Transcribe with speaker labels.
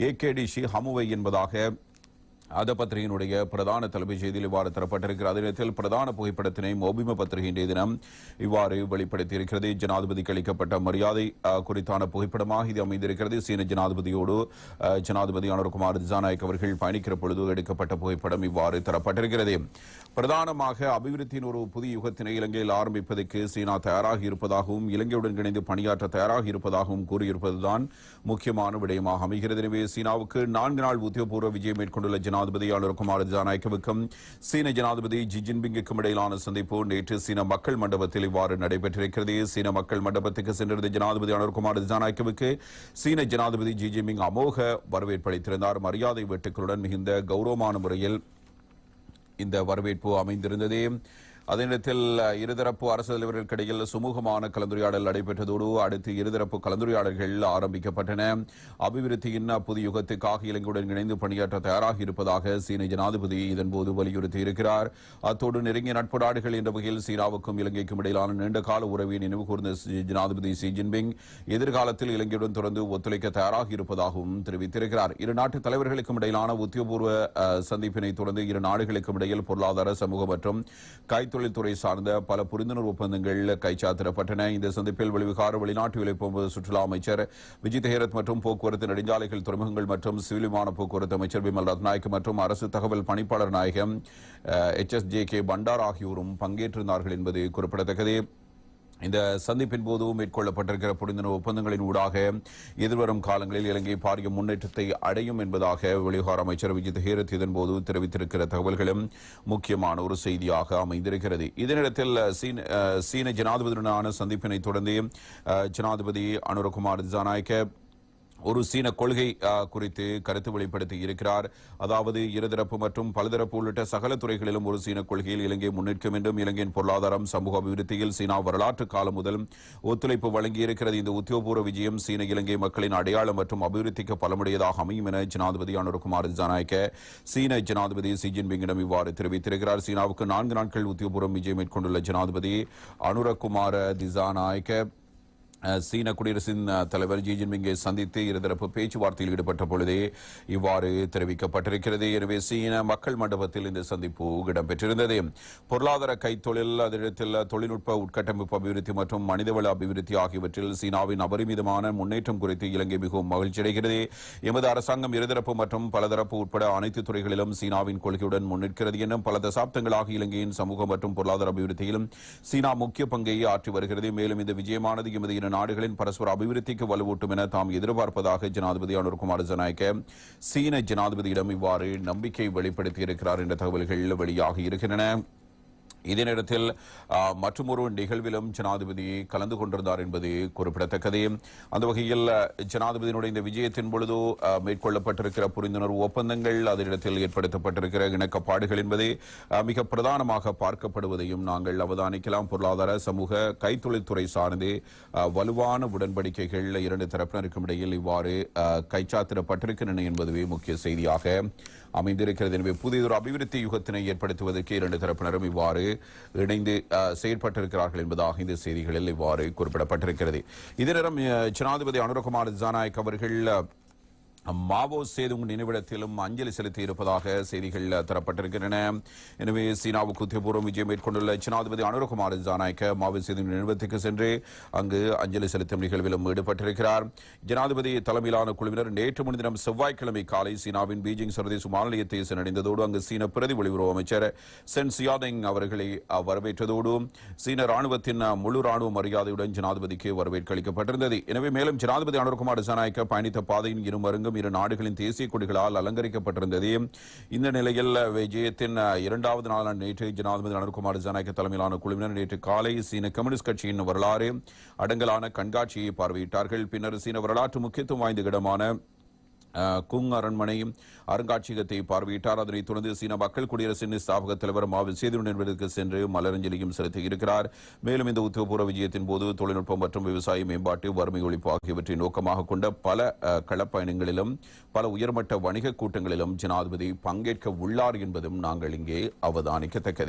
Speaker 1: ஏகேடிசி ஹமுவை என்பதாக அத பத்திரிகையினுடைய பிரதான தலைமைச் செய்தியில் இவ்வாறு தரப்பட்டிருக்கிறது. அதே நேரத்தில் பிரதான புகைப்படத்தினை மோபிம பத்திரிகை இன்றைய தினம் இவ்வாறு வெளிப்படுத்தியிருக்கிறது. ஜனாதிபதிக்கு அளிக்கப்பட்ட மரியாதை குறித்தான புகைப்படமாக இது அமைந்திருக்கிறது. சீன ஜனாதிபதியோடு ஜனாதிபதி அனுர்குமார் திசாநாயக் அவர்கள் பயணிக்கிற பொழுது எடுக்கப்பட்ட புகைப்படம் இவ்வாறு தரப்பட்டிருக்கிறது. பிரதானமாக அபிவிருத்தியின் ஒரு புதிய யுகத்தினை இலங்கையில் ஆரம்பிப்பதற்கு சீனா தயாராக இருப்பதாகவும் இலங்கையுடன் இணைந்து பணியாற்ற தயாராக இருப்பதாகவும் கூறியிருப்பதுதான் முக்கியமான விடயமாக அமைகிறது. எனவே சீனாவுக்கு நான்கு நாள் உத்தியோகபூர்வ விஜயம் மேற்கொண்டுள்ள ஜனாதிபதி ஜனாதிபதி ஆளுநர்குமார் ஜனநாயகவுக்கும் சீன ஜனாதிபதி ஜி ஜின்பிங்குக்கும் இடையிலான சந்திப்பு நேற்று சீன மக்கள் மண்டபத்தில் இவ்வாறு நடைபெற்றிருக்கிறது. சீன மக்கள் மண்டபத்துக்கு சென்றிருந்த ஜனாதிபதி ஆளுநர்குமார் ஜனநாயகவுக்கு சீன ஜனாதிபதி ஜி ஜின்பிங் அமோக வரவேற்பு அளித்திருந்தார். மரியாதை வெட்டுக்களுடன் மிகுந்த கௌரவமான முறையில் இந்த வரவேற்பு அமைந்திருந்தது. அதே நேரத்தில் இருதரப்பு அரசு தலைவர்களுக்கு இடையில் சுமூகமான கலந்துரையாடல் நடைபெற்றதோடு அடுத்து இருதரப்பு கலந்துரையாடல்கள் ஆரம்பிக்கப்பட்டன. அபிவிருத்தியின் புதிய யுகத்துக்காக இலங்கையுடன் இணைந்து பணியாற்ற தயாராக இருப்பதாக சீன ஜனாதிபதி இதன்போது வலியுறுத்தியிருக்கிறார். அத்தோடு நெருங்கிய நட்பு நாடுகள் என்ற வகையில் சீனாவுக்கும் இலங்கைக்கும் இடையிலான நீண்ட கால உறவை நினைவு கூர்ந்த ஜனாதிபதி ஷி ஜின்பிங் எதிர்காலத்தில் இலங்கையுடன் தொடர்ந்து ஒத்துழைக்க தயாராக இருப்பதாகவும் தெரிவித்திருக்கிறார். இரு நாட்டு தலைவர்களுக்கும் இடையிலான உத்தியோகபூர்வ சந்திப்பினை தொடர்ந்து இரு நாடுகளுக்கும் இடையில் பொருளாதார சமூக மற்றும் தொழில்துறை சார்ந்த பல புரிந்துணர்வு ஒப்பந்தங்கள் கைச்சாத்திடப்பட்டன. இந்த சந்திப்பில் வெளிவிகார வெளிநாட்டு விளைப்பு சுற்றுலா அமைச்சர் விஜித் ஹேரத் மற்றும் போக்குவரத்து நெடுஞ்சாலைகள் துறைமுகங்கள் மற்றும் சிவில் விமான போக்குவரத்து அமைச்சர் விமல் ரத்நாயக் மற்றும் அரசு தகவல் பணிப்பாளர் நாயகம் H S J K Bandara ஆகியோரும் பங்கேற்றிருந்தார்கள் என்பது குறிப்பிடத்தக்கது. இந்த சந்திப்பின் போது மேற்கொள்ளப்பட்டிருக்கிற புரிந்துணர்வு ஒப்பந்தங்களின் ஊடாக எதிர்வரும் காலங்களில் இலங்கை பாரிய முன்னேற்றத்தை அடையும் என்பதாக வெளிவார அமைச்சர் விஜித் ஹேரத் இதன்போது தெரிவித்திருக்கிற தகவல்களும் முக்கியமான ஒரு செய்தியாக அமைந்திருக்கிறது. இதனிடத்தில் சீன சீன ஜனாதிபதியுடனான சந்திப்பினை தொடர்ந்து ஜனாதிபதி அனுரகுமார் திசாநாயக்க ஒரு சீன கொள்கை குறித்து கருத்து வெளிப்படுத்தி இருக்கிறார். அதாவது இருதரப்பு மற்றும் பலதரப்பு உள்ளிட்ட சகல துறைகளிலும் ஒரு சீன கொள்கையில் இலங்கை முன்னிற்க என்றும் இலங்கையின் பொருளாதாரம் சமூக அபிவிருத்தியில் சீனா வரலாற்று காலம் முதல் ஒத்துழைப்பு வழங்கி இருக்கிறது இந்த உத்தியோகபூர்வ விஜயம் சீன இலங்கை மக்களின் அடையாளம் மற்றும் அபிவிருத்திக்கு பலமுடையதாக அமையும் என ஜனாதிபதி அனுரகுமார் ஜனநாயக்க சீன ஜனாதிபதி ஷி ஜின்பிங்கிடம் இவ்வாறு தெரிவித்திருக்கிறார். சீனாவுக்கு நான்கு நாட்கள் உத்தியோகபூர்வ விஜயம் மேற்கொண்டுள்ள ஜனாதிபதி அனுரகுமார திசாநாயக்க சீன குடியரசின் தலைவர் ஜி ஜின்பிங்கை சந்தித்து இருதரப்பு பேச்சுவார்த்தையில் ஈடுபட்ட பொழுதே இவ்வாறு தெரிவிக்கப்பட்டிருக்கிறது. எனவே சீன மக்கள் மண்டபத்தில் இந்த சந்திப்பு இடம்பெற்றிருந்தது. பொருளாதார கைத்தொழில் அதனிடத்தில் தொழில்நுட்ப உட்கட்டமைப்பு அபிவிருத்தி மற்றும் மனிதவள அபிவிருத்தி ஆகியவற்றில் சீனாவின் அபரிமிதமான முன்னேற்றம் குறித்து இலங்கை மிகவும் மகிழ்ச்சியடைகிறது எமது அரசாங்கம் இருதரப்பு மற்றும் பலதரப்பு உட்பட அனைத்து துறைகளிலும் சீனாவின் கொள்கையுடன் முன்னிற்கிறது எனும் பல தசாப்தங்களாக இலங்கையின் சமூக மற்றும் பொருளாதார அபிவிருத்தியிலும் சீனா முக்கிய பங்கை ஆற்றி வருகிறது. மேலும் இந்த விஜயமானது எமது நாடுகளின் பரஸ்பர அபிவிருத்திக்கு வலுவூட்டும் என தாம் எதிர்பார்ப்பதாக ஜனாதிபதி அனுர்குமார் ஜனநாயக்க சீன ஜனாதிபதியிடம் இவ்வாறு நம்பிக்கை வெளிப்படுத்தியிருக்கிறார் என்ற தகவல்கள் வெளியாகி இருக்கின்றன. இதே நேரத்தில் மற்றும் நிகழ்விலும் ஜனாதிபதி கலந்து கொண்டிருந்தார் என்பது குறிப்பிடத்தக்கது. அந்த வகையில் ஜனாதிபதியினுடைய இந்த விஜயத்தின் பொழுது மேற்கொள்ளப்பட்டிருக்கிற புரிந்துணர்வு ஒப்பந்தங்கள் அதனிடத்தில் ஏற்படுத்தப்பட்டிருக்கிற இணக்கப்பாடுகள் என்பது மிக பிரதானமாக பார்க்கப்படுவதையும் நாங்கள் அவதானிக்கலாம். பொருளாதார சமூக கைத்தொழில்துறை சார்ந்து வலுவான உடன்படிக்கைகள் இரண்டு தரப்பினருக்கும் இடையில் இவ்வாறு அஹ், கைச்சாத்திடப்பட்டிருக்கின்றன என்பதுவே முக்கிய செய்தியாக அமைந்திருக்கிறது. எனவே புதியதொரு அபிவிருத்தி யுகத்தினை ஏற்படுத்துவதற்கு இரண்டு தரப்பினரும் இவ்வாறு இணைந்து அஹ், செயற்பட்டிருக்கிறார்கள் என்பதாக இந்த செய்திகளில் இவ்வாறு குறிப்பிடப்பட்டிருக்கிறது. இதே நேரம் ஜனாதிபதி அனுரகுமார் ஜனநாயக் அவர்கள் மாவோ சேதுங் நினைவிடத்திலும் அஞ்சலி செலுத்தி இருப்பதாக செய்திகள் தரப்பட்டிருக்கின்றன. எனவே சீனாவுக்கு உத்தியபூர்வம் விஜயம் மேற்கொண்டுள்ள ஜனாதிபதி அனுரகுமார் ஜானாய்க்க மாவோ சேதுங் நினைவிடத்துக்கு சென்று அங்கு அஞ்சலி செலுத்தும் நிகழ்விலும் ஈடுபட்டிருக்கிறார். ஜனாதிபதி தலைமையிலான குழுவினர் நேற்று முன்தினம் செவ்வாய்க்கிழமை காலை சீனாவின் பீஜிங் சர்வதேச மாநிலத்தை சென்றடைந்ததோடு அங்கு சீன பிரதி வெளியுறவு அமைச்சர் சென் சியாதிங் அவர்களை வரவேற்றதோடு சீன ராணுவத்தின் முழு ராணுவ மரியாதையுடன் ஜனாதிபதிக்கு வரவேற்பு அளிக்கப்பட்டிருந்தது. எனவே மேலும் ஜனாதிபதி அனுரகுமார் ஜனநாயக்க பயணித்த பாதையின் இருமருங்கும் இரு நாடுகளின் தேசிய கொடிகளால் அலங்கரிக்கப்பட்டிருந்தது. இந்த நிலையில் விஜயத்தின் இரண்டாவது நாளான நேற்று ஜனாதிபதி அனுர்குமார் ஜனநாயக தலைமையிலான குழுவினர் நேற்று காலை சீன கம்யூனிஸ்ட் கட்சியின் வரலாறு அடங்கலான கண்காட்சியை பார்வையிட்டார்கள். பின்னர் சீன வரலாற்று முக்கியத்துவம் வாய்ந்த இடமான குங் அரண்மனையும் அருங்காட்சியகத்தை பார்வையிட்டார். அதனைத் தொடர்ந்து சீன மக்கள் குடியரசின் ஸ்தாபக தலைவர் மாவில் சேதுடன் என்பதற்கு சென்று மலரஞ்சலியும் செலுத்தியிருக்கிறார். மேலும் இந்த உத்தியோகபூர்வ விஜயத்தின் போது தொழில்நுட்பம் மற்றும் விவசாய மேம்பாட்டு வறுமை ஒழிப்பு ஆகியவற்றை நோக்கமாக கொண்ட பல களப்பயணங்களிலும் பல உயர்மட்ட வணிக கூட்டங்களிலும் ஜனாதிபதி பங்கேற்க உள்ளார் என்பதும் நாங்கள் இங்கே அவதானிக்கத்தக்கது.